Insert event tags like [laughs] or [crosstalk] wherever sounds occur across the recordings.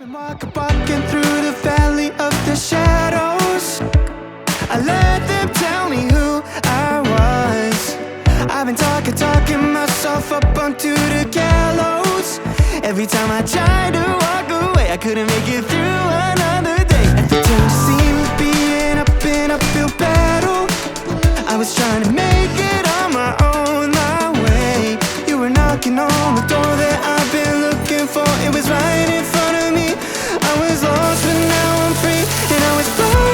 Walking, through the valley of the shadows. I let them tell me who I was. I've been talking, talking myself up onto the gallows. Every time I tried to walk away, I couldn't make it through another day. To be an uphill battle. I was trying to make it on my own, my way. You were knocking on the door that I've been looking for. It was right in front. I was lost, but now I'm free. And I was blind,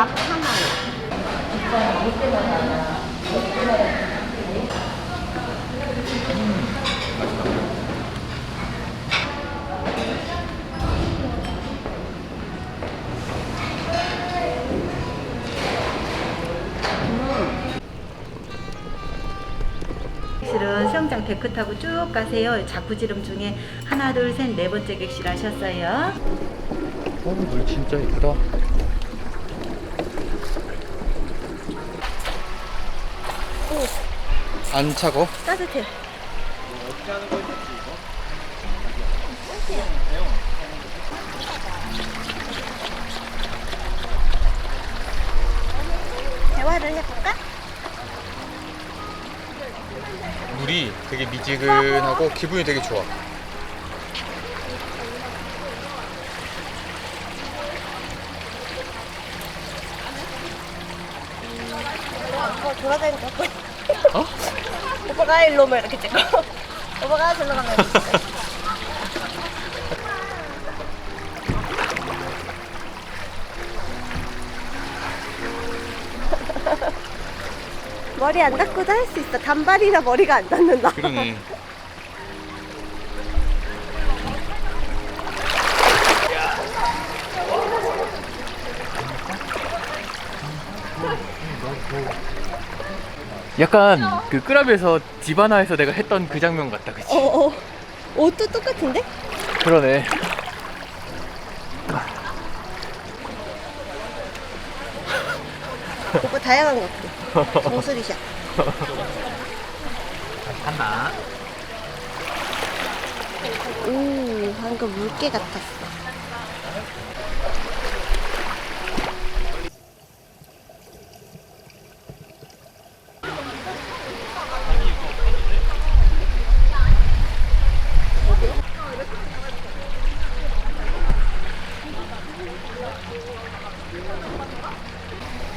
밥 하나요 객실은 수영장 데크 타고 쭉 가세요. 자쿠지름 중에 하나, 둘, 셋, 네 번째 객실 하셨어요. 어, 물 진짜 예쁘다. 안 차고? 따뜻해 대화를 해볼까? 물이 되게 미지근하고 기분이 되게 좋아. 어 돌아다니는 거 어? 오빠가 일로 오면 이렇게 찍고 [laughs] 오빠가 절로 가면 이렇게 찍고 [laughs] 머리 안 닦고도 할 수 있어. 단발이라 머리가 안 닿는다. 그러네. [laughs] 약간 그 끄라비에서 디바나에서 내가 했던 그 장면 같다, 그치? 어, 어. 옷도 똑같은데? 그러네. 오빠 다양한 것 같아 정수리샷 하나. 오 방금 물개 같았어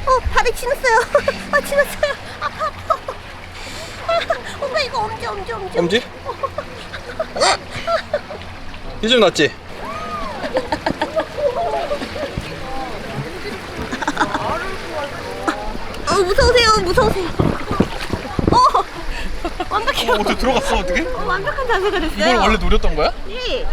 어 발에 치났어요 아 치났어요 아파 아파 아, 오빠 이거 엄지 엄지 엄지 엄지? 이좀 낫지? 어 무서우세요 무서우세요 어 완벽해요 어, 어떻게 들어갔어, 어떻게? 어, 완벽한 자세가 됐어요 이걸 원래 노렸던 거야? 예.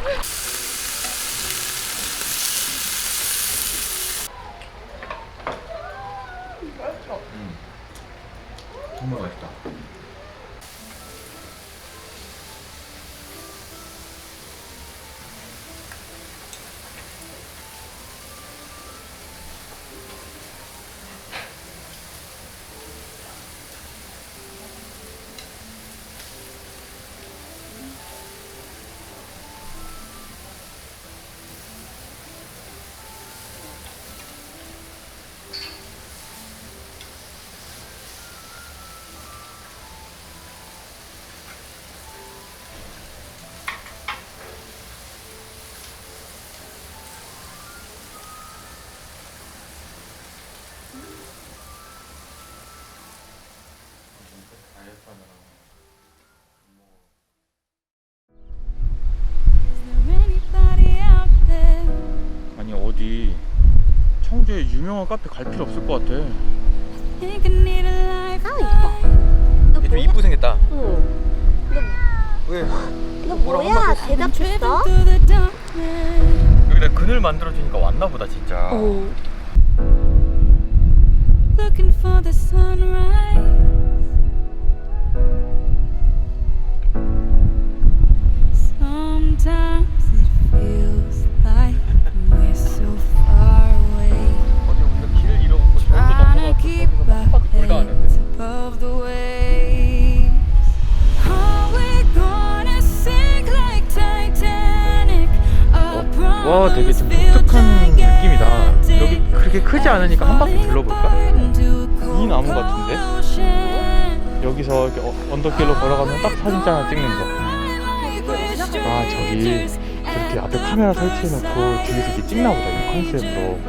청주에 유명한 카페 갈 필요 없을 것 같아. 아 이뻐. 너 얘 좀 뭐야? 이쁘 생겼다. 응. 왜? 너 뭐야? 대답했어? 여기 그래 그늘 만들어 주니까 왔나 보다 진짜. 오. 와 되게 좀 독특한 느낌이다. 여기. 그렇게 크지 않으니까 한 바퀴 둘러볼까? 이 나무 같은데? 여기서 이렇게 어- 언덕길로 걸어가면 딱 사진 하나 찍는 거. 아 저기 저렇게 앞에 카메라 설치해놓고 뒤에서 이렇게 찍나 보다 이 컨셉으로.